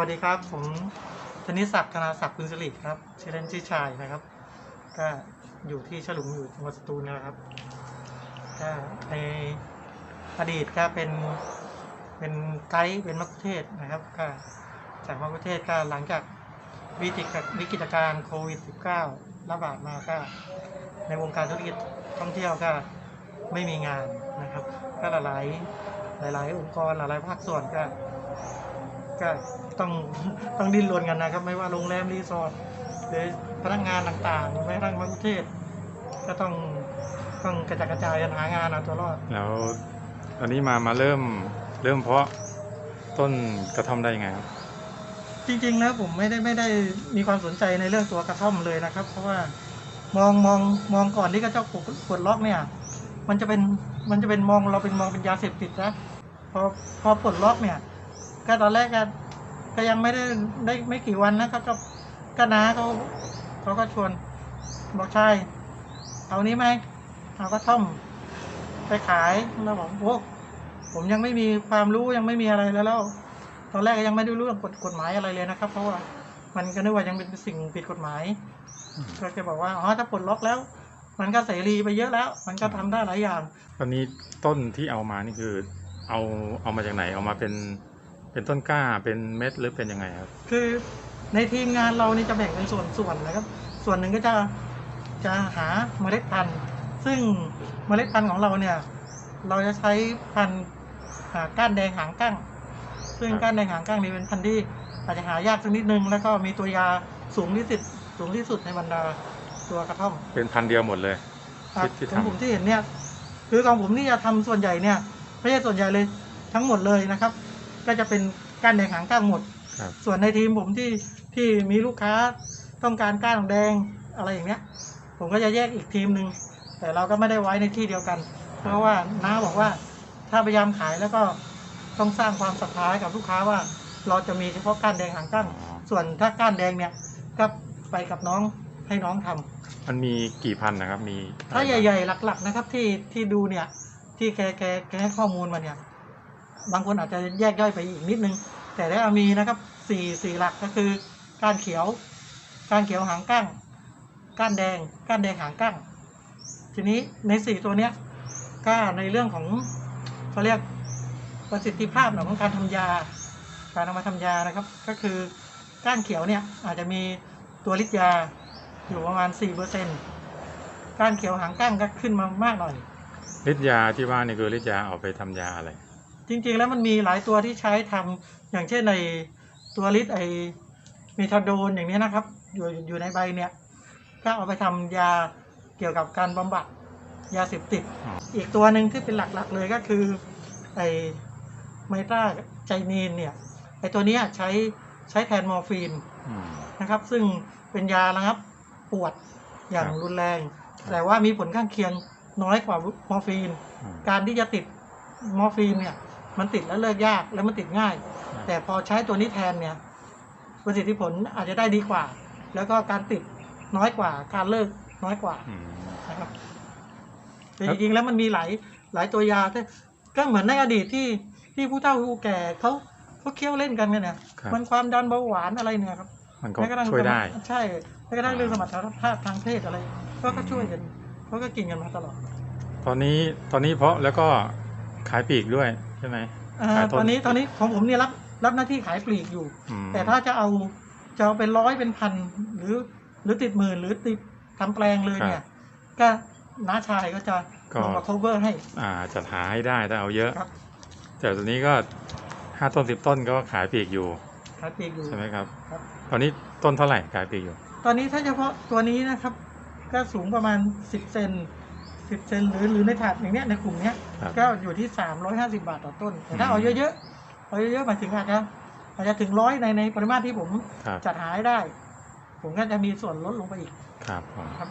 วัสดีครับ ผมธนิศักดิ์ธนาศักดิ์คุณสิริครับชื่อเล่นชื่อชายนะครับ ก็อยู่ที่ฉลุงอยู่จังหวัดสตูลนะครับ ก็ในอดีตก็เป็นเป็นไกด์เป็นมักคุเทศนะครับ ก็จากมักคุเทศก็หลังจากวิกฤตวิกฤตการณ์โควิด -19 ระบาดมาก็ในวงการธุรกิจท่องเที่ยวก็ไม่มีงานนะครับ ก็หลายๆหลายองค์กรหลายภาคส่วนก็ ก็ต้องต้องดิ้นรนกันนะครับ ไม่ว่าโรงแรมรีสอร์ทหรือพนักงานต่างๆแม้กระทั่งมักคุเทศก์ก็ต้องต้องกระจัดกระจายกันหางานเอาตัวรอดแล้วตอนนี้มามาเริ่มเริ่มเพาะต้นกระท่อมได้ยังไงครับจริงๆแล้วผมไม่ได้ไม่ได้มีความสนใจในเรื่องตัวกระท่อมเลยนะครับ เพราะว่ามองมองมองก่อนที่เขาจะปลดปลดล็อกเนี่ย มันจะเป็นมันจะเป็นมองเราเป็นมองเป็นยาเสพติดนะพอพอปลดล็อกเนี่ย ก็ตอนแรกก็ก็ยังไม่ได้ได้ไม่กี่วันนะครับก็ก็น้าเขาเขาก็ชวนบอกใช่เอานี้ไหมเอากระท่อมไปขายแล้วบอกโอ้ผมยังไม่มีความรู้ยังไม่มีอะไรแล้วแล้วตอนแรกก็ยังไม่ได้รู้เรื่องกฎกฎหมายอะไรเลยนะครับ เพราะว่ามันก็นึกว่ายังเป็นสิ่งผิดกฎหมายก็จะบอกว่าอ๋อถ้าปลดล็อกแล้ว มันก็เสรีไปเยอะแล้ว มันก็ทำได้หลายอย่าง ตอนนี้ต้นที่เอามานี่คือ เอาเอามาจากไหนเอามาเป็น เป็นต้นกล้าเป็นเม็ดหรือเป็นยังไงครับ คือในทีมงานเรานี่จะแบ่งเป็นส่วนส่วนนะครับ ส่วนหนึ่งก็จะจะหาเมล็ดพันธุ์ ซึ่งเมล็ดพันธุ์ของเราเนี่ย เราจะใช้พันธุ์อ่าก้านแดงหางกั้ง ซึ่งครับก้านแดงหางกั้งนี่เป็นพันธุ์ที่อาจจะหายากสักนิดนึง แล้วก็มีตัวยาสูงที่สุดสูงที่สุดในบรรดาตัวกระท่อม เป็นพันธุ์เดียวหมดเลยอะที่ที่ของทำผมที่เห็นเนี่ย คือของผมที่จะทำส่วนใหญ่เนี่ยไม่ใช่ส่วนใหญ่เลยทั้งหมดเลยนะครับ ก็จะเป็นก้านแดงหางก้างหมด ครับ ส่วนในทีมผมที่ที่มีลูกค้าต้องการก้านแดงอะไรอย่างเนี้ย ผมก็จะแยกอีกทีมหนึ่งแต่เราก็ไม่ได้ไว้ในที่เดียวกัน เพราะว่าน้าบอกว่าถ้าพยายามขายแล้วก็ต้องสร้างความศรัทธาให้กับลูกค้าว่า เราจะมีเฉพาะก้านแดงหางก้างอ๋อส่วนถ้าก้านแดงเนี่ยก็ไปกับน้องให้น้องทำ มันมีกี่พันธุ์นะครับ มีถ้าใหญ่ ๆ หลัก ๆ นะครับที่ที่ดูเนี่ย ที่แกแกแกให้ข้อมูลมาเนี่ย บางคนอาจจะแยกย่อยไปอีกนิดนึง แต่ได้เอามีนะครับสี่สี่หลักก็คือก้านเขียว ก้านเขียวหางก้างก้านแดง ก้านแดงหางก้างทีนี้ในสี่ตัวเนี้ยก็ในเรื่องของเขาเรียกประสิทธิภาพของการทำยา การเอามาทำยานะครับ ก็คือก้านเขียวเนี่ยอาจจะมีตัวฤทธิ์ยาอยู่ประมาณสี่เปอร์เซ็นต์ก้านเขียวหางก้างก็ขึ้นมามากหน่อยฤทธิ์ยาที่ว่านี่คือฤทธิ์ยาเอาไปทำยาอะไร จริงๆแล้วมันมีหลายตัวที่ใช้ทำอย่างเช่นในตัวลิตไอเมทาโดนอย่างนี้ยนะครับ อยู่อยู่ในใบเนี่ยก็เอาไปทำยาเกี่ยวกับการบำบัดยาเสพติดอ๋ออีกตัวหนึ่งที่เป็นหลักๆเลยก็คือไอไมตราไจนีนเนี่ยไอตัวเนี้ยใช้ใช้แทนมอร์ฟีนอืมนะครับ ซึ่งเป็นยาระงับปวดอย่างครับรุนแรง แต่ว่ามีผลข้างเคียงน้อยกว่ามอร์ฟีนอืมการที่จะติดมอร์ฟีนเนี่ย มันติดแล้วเลิกยากแล้วมันติดง่าย แต่พอใช้ตัวนี้แทนเนี่ยประสิทธิผลอาจจะได้ดีกว่า แล้วก็การติดน้อยกว่า การเลิกน้อยกว่าอืมนะครับแต่ครัจบริงๆแล้วมันมีหลายหลายตัวยาที่ก็เหมือนในอดีตที่ที่ผู้เฒ่าผู้แก่เขาเขาเคี้ยวเล่นกันเนี่ยนะครับมันความดันเบาหวานอะไรเนี่ยครับมันก็แม้กระทั่งช่วยได้สมรรถใช่แม้กระทั่งเรื่องสมรรถภาพทางเพศอะไร ก็ก็ช่วยกันเขาก็กินกันมาตลอด ตอนนี้ตอนนี้เพาะแล้วก็ขายปลีกด้วย ใช่ไหมอ่าขายต้นตอนนี้ตอนนี้ของผมเนี่ยรับรับหน้าที่ขายปลีกอยู่ อืมแต่ถ้าจะเอาจะเอาเป็นร้อยเป็นพันหรือ หรือติดหมื่นหรือติดทำแปลงเลยเนี่ย ก็น้าชายก็จะก็ลงมา cover ให้ อ่าจัดหาให้ได้ถ้าเอาเยอะ ครับ แต่ตอนนี้ก็ห้าต้นสิบต้นก็ขายปลีกอยู่ขายปลีกอยู่ ใช่ไหมครับ ครับ ตอนนี้ต้นเท่าไหร่ขายปลีกอยู่ ตอนนี้ถ้าเฉพาะตัวนี้นะครับ ก็สูงประมาณสิบเซน สิบเซนหรือหรือในถาดอย่างเนี้ยในกลุ่มเนี้ยครับ ก็อยู่ที่สามร้อยห้าสิบาทต่อต้น แต่ถ้าอืมเอาเยอะๆเอาเยอะๆหมายถึงอาจจะอาจจะถึงร้อยในในปริมาตรที่ผมครับจัดหาให้ได้ ผมก็จะมีส่วนลดลงไปอีก ครับผมครับ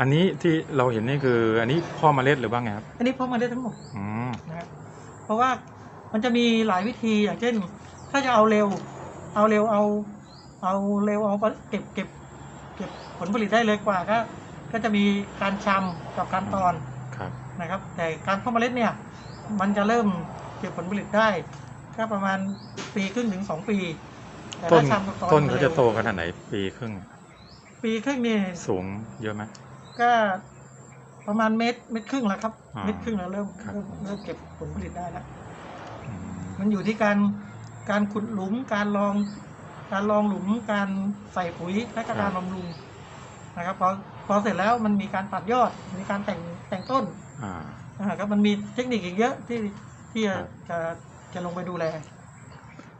อันนี้ที่เราเห็นนี่คือ อันนี้พ่อเมล็ดหรือว่าไงครับอันนี้พกมาได้ทั้งหมดอืมนะครับเพราะว่ามันจะมีหลายวิธีอย่างเช่น ถ้าจะเอาเร็ว เอาเร็วเอา เอาเร็วเอาเก็บเก็บเก็บผลผลิตได้เลยกว่าก็ ก็จะมีการชำกับการตอนครับนะครับ แต่การเพาะเมล็ดเนี่ย มันจะเริ่มเก็บผลผลิตได้ก็ประมาณปีครึ่งถึงสองปีแต่ต้นถ้าชำกับต้นมัเขาร็วจะโตขนาดไหน ปีครึ่ง ปีครึ่งนี่สูงเยอะไหมก็ประมาณเมตรเมตรครึ่งแล้วครับอ่าเมตรครึ่งแล้วเริ่มครับเริ่มเริ่มเก็บผลผลิตได้แล้วอืมมันอยู่ที่การการขุดหลุมการลอง การลองหลุมการใส่ปุ๋ยและก็การบำรุงนะครับพอ พอเสร็จแล้วมันมีการตัดยอด มีการแต่งแต่งต้นอ่าอ่าครับมันมีเทคนิคอีกเยอะที่ที่จะครับจะจะลงไปดูแล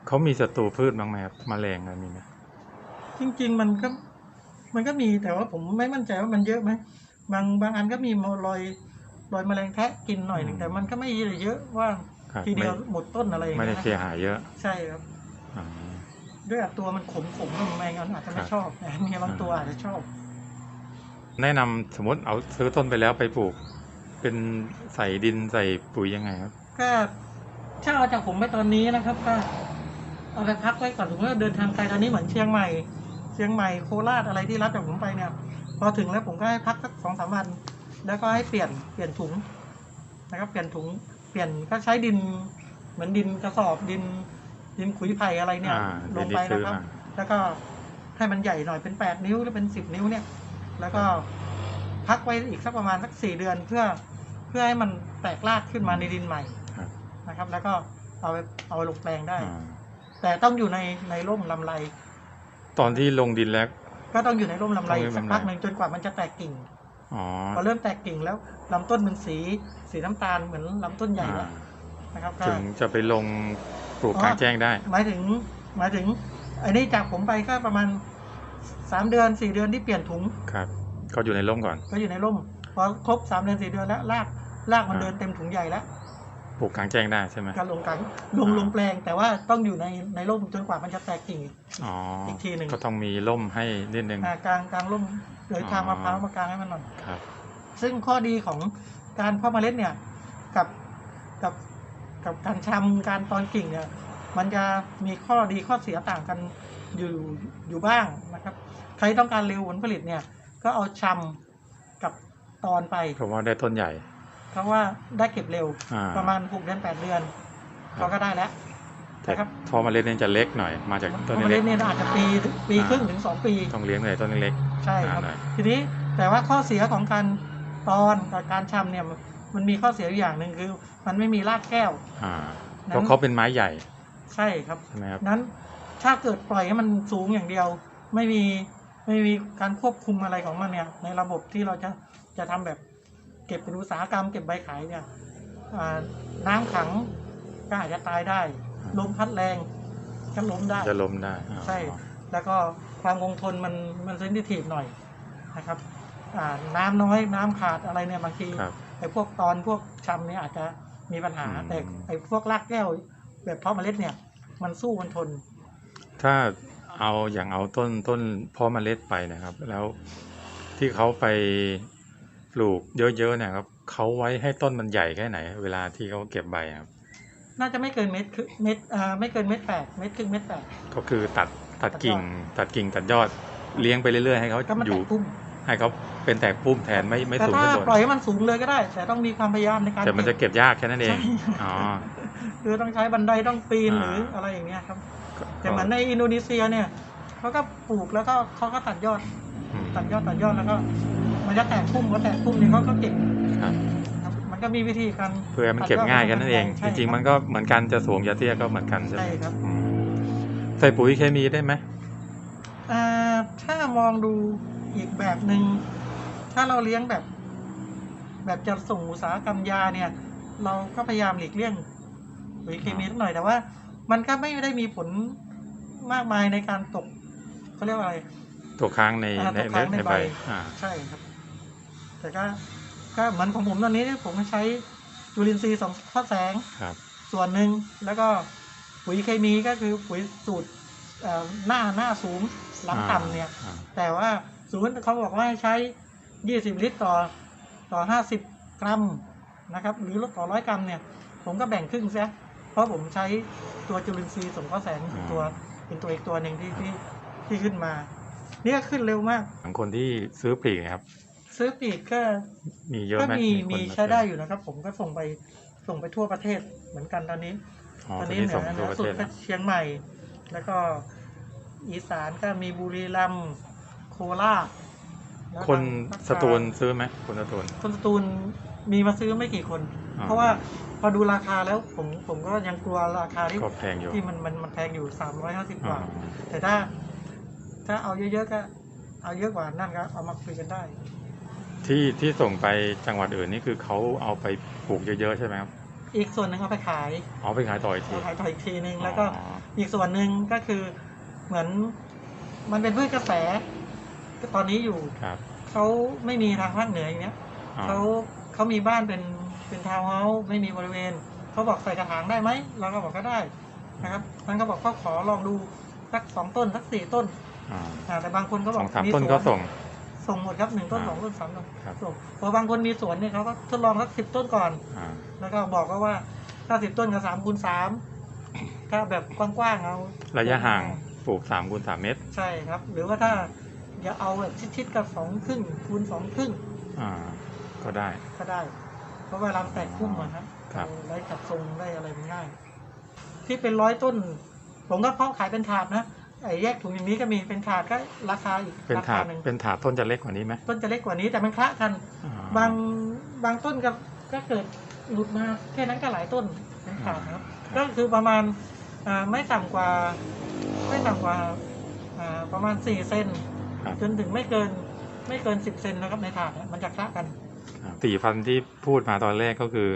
เขามีศัตรูพืชบ้างไหมครับแมลงอะไรมีไหมจริง ๆ มันก็มันก็มีแต่ว่าผมไม่มั่นใจว่ามันเยอะไหมบางบางอันก็มีรอยรอยแมลงแทะกินหน่อยหนึ่งแต่มันก็ไม่เยอะว่าครับทีเดีไม่ยวหมดต้นอะไรอย่างไม่เงี้ได้ยเสียนะหายเยอะใช่ครับ อ่า ด้วยตัวมันขมขมๆแมงมันอาจจะไม่ครับ ชอบแต่มีบางตัวอาจจะชอบ แนะนำสมมติเอาซื้อต้นไปแล้วไปปลูก เป็นใส่ดินใส่ปุ๋ยยังไงครับ ก็ถ้าเอาจากผมไปตอนนี้นะครับ ก็เอาไปพักไว้ก่อนถึงว่าเดินทางไกลตอนนี้เหมือนเชียงใหม่ เชียงใหม่โคราชอะไรที่รับจากผมไปเนี่ย พอถึงแล้วผมก็ให้พักสักสองสามวัน แล้วก็ให้เปลี่ยนเปลี่ยนถุงนะครับ เปลี่ยนถุงเปลี่ยนก็ใช้ดิน เหมือนดินกระสอบดิน ดินขุยไผ่อะไรเนี่ยอ่าลเดี๋ยวงนี้ไปซื้อนะครับมาแล้วก็ให้มันใหญ่หน่อยเป็นแปดนิ้วหรือเป็นสิบนิ้วเนี่ย แล้วก็พักไว้อีกสักประมาณสักสี่เดือนเพื่อเพื่อให้มันแตกรากขึ้นมาในดินใหม่ครับ นะครับ แล้วก็เอาไปเอาไปลงแปลงได้ อ่าแต่ต้องอยู่ในในร่มลำไร ตอนที่ลงดินแล้ว ก็ต้องอยู่ในร่มลำไรต้องอยู่สักลำไรพักหนึ่งจนกว่ามันจะแตกกิ่งอ๋อพอเริ่มแตกกิ่งแล้วลำต้นมันสีสีน้ำตาลเหมือนลำต้นใหญ่อ่าแล้วนะครับก็ ถึงจะไปลงปลูกอ๋อ กลางแจ้งได้ หมายถึงหมายถึงไอ้นี่จากผมไปก็ประมาณ สามเดือนสี่เดือนที่เปลี่ยนถุงครับเขาอยู่ในร่มก่อนก็อยู่ในร่มพอครบสามเดือนสี่เดือนแล้วรากรากมันอ่าเดินเต็มถุงใหญ่แล้วปลูกกลางแจ้งได้ใช่ไหมก็ลงกลางลงลงแปลงแต่ว่าต้องอยู่ในในร่มจนกว่ามันจะแตกกิ่งอ๋ออีกทีหนึ่งก็ต้องมีร่มให้นิดนึงอ่ากลางกลางร่มหรือทางอ๋อมะพร้าวมากลางให้มันหน่อยครับ ซึ่งข้อดีของการเพาะเมล็ดเนี่ยกับกับกับการชำการตอนกิ่งเนี่ยมันจะมีข้อดีข้อเสียต่างกันอยู่อยู่บ้างนะครับ ใครต้องการเร็วผลผลิตเนี่ย ก็เอาชำกับตอนไปเพราะว่าได้ต้นใหญ่ เพราะว่าได้เก็บเร็วอ่าประมาณหกเดือนแปดเดือนครับเราก็ได้แล้วแต่นะครับพอเมล็ดเนี่ยจะเล็กหน่อย มาจากต้นเพาะเมเล็ล็กดเนี่ยอาจจะปีปีครึ่งถึงสองปีๆต้องเลี้ยงเลยต้นเล็กใช่ครับอ่าหน่อยทีนี้แต่ว่าข้อเสียของการตอนกับการชำเนี่ยมันมันมีข้อเสียอยู่อย่างหนึ่งคือ มันไม่มีรากแก้วอ่านั้นเพราะเขาเป็นไม้ใหญ่ ใช่ครับใช่ไหมครับนั้นถ้าเกิดปล่อยให้มันสูงอย่างเดียว ไม่มี ไม่มีการควบคุมอะไรของมันเนี่ย ในระบบที่เราจะจะทำแบบเก็บเป็นอุตสาหกรรมเก็บใบขายเนี่ยอ่าน้ำขังก็อาจจะตายได้ลมพัดแรงก็ล้มได้จะล้มได้อ๋อใช่ แล้วก็ความคงทนมันมันเซนซิทีฟหน่อยนะครับอ่าน้ำน้อยน้ำขาดอะไรเนี่ยบางทีครับไอ้พวกตอนพวกชำเนี่ยอาจจะมีปัญหาอืมแต่ไอ้พวกรากแก้วแบบเพาะเมล็ดเนี่ย มันสู้มันทน ถ้า เอาอย่างเอาต้นต้นเพ่อเมล็ดไปนะครับ แล้วที่เขาไปปลูกเยอะๆเนี่ยครับเขาไว้ให้ต้นมันใหญ่แค่ไหน เวลาที่เขาเก็บใบครับ น่าจะไม่เกินเม็ดคือเม็ดอ่าไม่เกินเม็ดแปดเม็ดครึ่งเม็ดแปดก็คือตัดตัดกิ่ง ตัดกิ่งตัดยอดเลี้ยงไปเรื่อยๆให้เขาก็มันอแตยู่กปุ้มให้เขาเป็นแตกปุ้มแทนไม่ไม่แต่สูงถ้าขึ้นบนปล่อยให้มันสูงเลยก็ได้ แต่ต้องมีความพยายามในการแต่มันจะเก็บเก็บยากแค่นั้นเองใช่อ๋อ คือต้องใช้บันไดต้องปีนอ่าหรืออะไรอย่างเงี้ยครับก็ แต่เหมือนในอินโดนีเซียเนี่ยเขาก็ปลูกแล้วก็เขาก็ตัดยอดอืมตัดยอดตัดยอดแล้วก็ มันจะแตกพุ่มก็แตกพุ่มเนี่ยเขาก็เก็บครับครับมันก็มีวิธีการเพื่อให้มันเก็บง่ายแค่นั้นเองใช่จริงคบๆมันก็เหมือนกันจะสูงจะเตี้ยก็เหมือนกันใช่ไหมใช่ครับอืมใส่ปุ๋ยเคมีได้ไหมอ่าถ้ามองดูอีกแบบหนึ่งถ้าเราเลี้ยงแบบ แบบจะส่งอุตสาหกรรมยาเนี่ย เราก็พยายามหลีกเลี่ยงปุ๋ยเคมีสักหน่อยแต่ว่า มันก็ไม่ได้มีผล มากมายในการตกเขาเรียกว่าอะไรตัวค้างในอ่าในตัวค้างในในใบใบ อ่าใช่ครับ แต่ก็ก็เหมือนของผมตอนนี้ผมก็ใช้จุลินทรีย์สองข้อแสง ครับ ส่วนหนึ่งแล้วก็ปุ๋ยเคมีก็คือปุ๋ยสูตรเอ่อหน้าหน้าสูงหลังต่ำเนี่ย อ่าแต่ว่าศูนย์เขาบอกว่าให้ใช้ 20 ลิตรต่อต่อ 50 กรัมนะครับ หรือต่อร้อยกรัมเนี่ย ผมก็แบ่งครึ่งซะเพราะผมใช้ตัวจุลินทรีย์สงเคราะห์แสงเป็นตัว เป็นตัวอีกตัวหนึ่งที่ที่ที่ขึ้นมา เนี่ยขึ้นเร็วมาก ของคนที่ซื้อปลีกนะครับ ซื้อปีกก็มีเยอะก็ไหมมีคนมีมาใช้ได้ซื้อยู่นะครับ ผมก็ส่งไปส่งไปทั่วประเทศเหมือนกันตอนนี้ อ๋อตอนตัวนี้นี้เหนืส่องเหนืทั่วอประสุดเทศก็นะเชียงใหม่ แล้วก็อีสานก็มีบุรีรัมย์โคราชแล้วคนทางสตูลซื้อไหมคนสตูลคนสตูลมีมาซื้อไม่กี่คนอ่าเพราะว่า พอดูราคาแล้วผมผมก็ยังกลัวราคาที่ก็แพงอยู่ ที่มันมันมันแพงอยู่สามร้อยห้าสิบกอ่าว่าแต่ถ้า ถ้าเอาเยอะๆก็เอาเยอะกว่านั่นก็เอามาคุยกันได้ ที่ที่ส่งไปจังหวัดอื่นนี่คือเขาเอาไปปลูกเยอะๆใช่ไหมครับอีกส่วนหนึ่งเอาไปขายเอาไปขายต่ออีกทีเอาขายต่ออีกทีนึงแล้วก็ อ๋ออีกส่วนหนึ่งก็คือเหมือนมันเป็นพืชกระแส ตอนนี้อยู่ครับเขาไม่มีทางภาคเหนืออย่างเนี้ยอ๋อเขาเขามีบ้านเป็น เป็นทาวน์เฮาส์ไม่มีบริเวณ เขาบอกใส่กระถางได้ไหมเราก็บอกก็ได้นะครับท่านก็บอกเขาขอลองดูสักสองต้นสักสี่ต้นอ่าอ่าแต่บางคนก็บสออกงสามมีต้นสวก็ส่ง ส่งหมดครับหนึ่งต้นอ่าสองต้นสามต้นครับ ส่งพอบางคนมีสวนเนี่ยเขาก็ทดลองสักสิบต้นก่อน อ่าแล้วก็บอกก็ว่าถ้าสิบต้นกับสามคูณสามถ้าแบบกว้างๆเอาระยะห่างปลูกสามคูณสามเมตรใช่ครับ หรือว่าถ้าอย่าเอาแบบชิดๆกับสองครึ่งคูณสองครึ่งอ่าก็ได้ก็ได้ เพราะเวลาแตกพุ่มอะครับครับเอาได้จัดทรงได้อะไรมันง่าย ที่เป็นร้อยต้น ผมก็เพาะขายเป็นถาดนะไอ้แยกถุงอย่างนี้ก็มีเป็นถาดก็ราคาอีกเป็นราถาคาดหนึ่งเป็นถาดต้นจะเล็กกว่านี้ไหมต้นจะเล็กกว่านี้แต่มันคละกัน อ่บางบางต้นก็ก็เกิดหลุดมาแค่นั้นก็หลายต้นเป็นถาดนะครับ ก็คือประมาณอ่าไม่ต่ำกว่า ไม่ต่ำกว่าอ่าประมาณสี่เซนครับ จนถึงไม่เกินไม่เกินสิบเซนนะครับในถาดเนี่ยมันจะคละกัน สี่พันธุ์ที่พูดมาตอนแรกก็คือ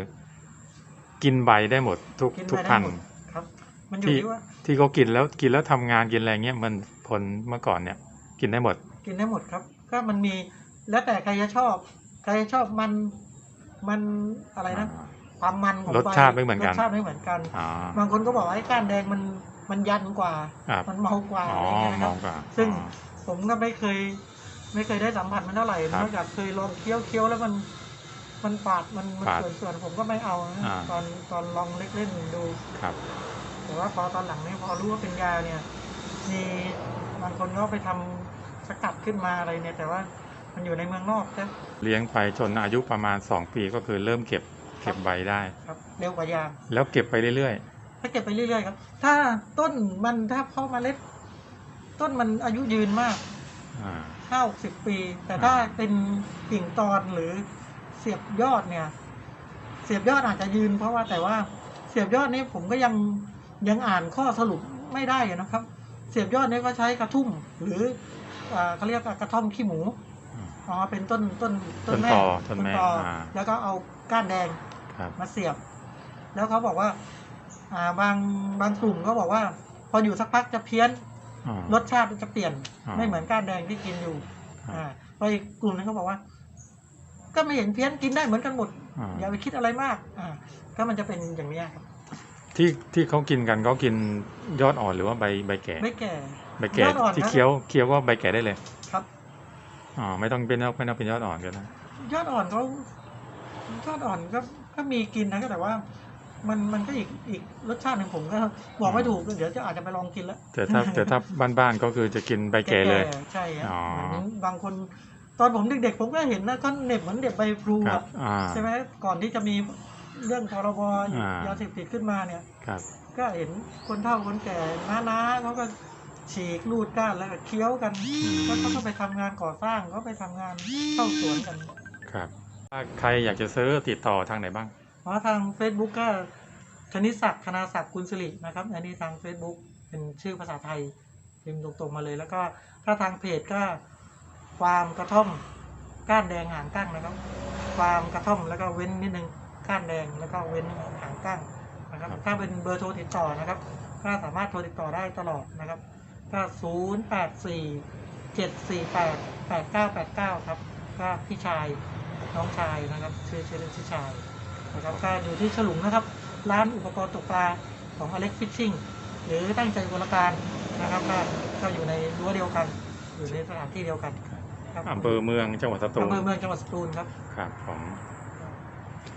กินใบได้หมดทุกกินทุกไปได้พันหมธุ์ ดครับ มันอยู่ที่ที่ว่าที่เขากินแล้วกินแล้วทำงานกินอะไรเงี้ยมันผลเมื่อก่อนเนี่ย กินได้หมด กินได้หมดครับ ก็มันมีแล้วแต่ใครจะชอบ ใครจะชอบมันมันอะไรนะความมันของรสใบชาติไม่เหมือนกัน รสชาติไม่เหมือนกันอ่าบางคนก็บอกว่าไอ้ก้านแดงมันมันยันกว่า ครับ มันเมากว่าอ๋อะอไรเงี้ยคมรัอบ งกว่าซึ่ง อ๋อ ผมก็ไม่เคย ไม่เคยได้สัมผัสมันเท่าไหร่ครับนอกจากเคยลองเคี้ยวเคี้ยวแล้วมัน มันฝาดมันมันฝาดส่วนส่วนผมก็ไม่เอานะอ่า ตอนตอนลองเล็กเล่นดู ครับ แต่ว่าพอตอนหลังเนี่ยพอรู้ว่าเป็นยาเนี่ย มีบางคนก็ไปทำสกัดขึ้นมาอะไรเนี่ย แต่ว่ามันอยู่ในเมืองนอกใช่เลี้ยงไปจนอายุประมาณ 2 ปีก็คือเริ่มเก็บเก็บใบได้ ครับ เร็วกว่ายาแล้วเก็บไปเรื่อยถ้าเก็บไปเรื่อยๆครับ ถ้าต้นมันถ้าเพาะเมล็ด ต้นมันอายุยืนมาก ๆ อ่า ห้าสิบปี แต่ถ้าอ่าเป็นกิ่งตอนหรือเสียบยอดเนี่ย เสียบยอดอาจจะยืน เพราะว่าแต่ว่าเสียบยอดนี่ผมก็ยังยังอ่านข้อสรุปไม่ได้อยู่นะครับ เสียบยอดนี่ก็ใช้กระทุ่มหรืออ่าเขาเรียกว่ากระท่อมขี้หมูอืมอ๋อเป็นต้นต้นต้นตอต้นแม่ตออ่าแล้วก็เอาก้านแดงครับมาเสียบ แล้วเขาบอกว่า อ่าบางบางกลุ่มก็บอกว่า พออยู่สักพักจะเพี้ยนอ่า รสชาติจะเปลี่ยนอ่าไม่เหมือนก้านแดงที่กินอยู่ครับอ่าพออีกกลุ่มนึงเขาบอกว่า ก็ไม่เห็นเพี้ยนกินได้เหมือนกันหมดอ่าอย่าไปคิดอะไรมากอ่าก็มันจะเป็นอย่างนี้ยครับที่ที่เขากินกันเขากินยอดอ่อนหรือว่าใบใบแก่ไม่แก่ใบแก่ยอดอ่อนที่นะเคี้ยวเคี้ยวก็ใบแก่ได้เลยครับอ๋อไม่ต้องเป็นไม่ต้องเป็นยอดอ่อนก็ได้ยอดอ่อนเขายอดอ่อนก็ก็มีกินนะก็แต่ว่า มันมันก็อีกอีกรสชาติหนึ่งผมก็บอกไม่ถูกเดี๋ยวจะอาจจะไปลองกินแล้วแต่ถ้าแต่ถ้าบ้านๆก็คือจะกินใบแก่เลยใช่ครับอ๋อเหมือนบางคนตอนผมเด็กๆผมก็เห็นนะก็เหน็บเหมือนเด็บใบพลูครับอะอ่าใช่ไหมก่อนที่จะมีเรื่องพรบอ่ายาเสพติดขึ้นมาเนี่ยครับก็เห็นคนเฒ่าคนแก่น้าๆเขาก็ฉีกรูดก้านแล้วก็เคี้ยวกันมแล้วเขาก็ไปทำงานก่อสร้างเขาไปทำงานเข้าสวนกัน ครับถ้าใครอยากจะซื้อติดต่อทางไหนบ้าง เพราะทาง Facebook ก็ธนิศักดิ์ธนาศักดิ์กุลสิรินะครับ อันนี้ทาง Facebook เป็นชื่อภาษาไทยพิมพ์ตรงๆมาเลย แล้วก็ถ้าทางเพจก็ฟามกระท่อมก้านแดงหางก้างนะครับฟามกระท่อมแล้วก็เว้นนิดนึงก้านแดงแล้วก็เว้นหางก้างนะครับครับ ถ้าเป็นเบอร์โทรติดต่อนะครับ ก็สามารถโทรติดต่อได้ตลอดนะครับ ก็ 0 8 4 7 4 8 8 9 8 9 ครับ ก็พี่ชายน้องชายนะครับชื่อชื่อเล่นชื่อชาย นะครับก็อยู่ที่ฉลุงนะครับ ร้านอุปกรณ์ตกปลาของ Alex Fishing หรือตั้งใจกลการนะครับก็ก็อยู่ในรั้วเดียวกัน อยู่ในสถานที่เดียวกันครับอำเภอเมืองจังหวัดสตูลอำเภอเมืองจังหวัดสตูลครับครับผมโอเค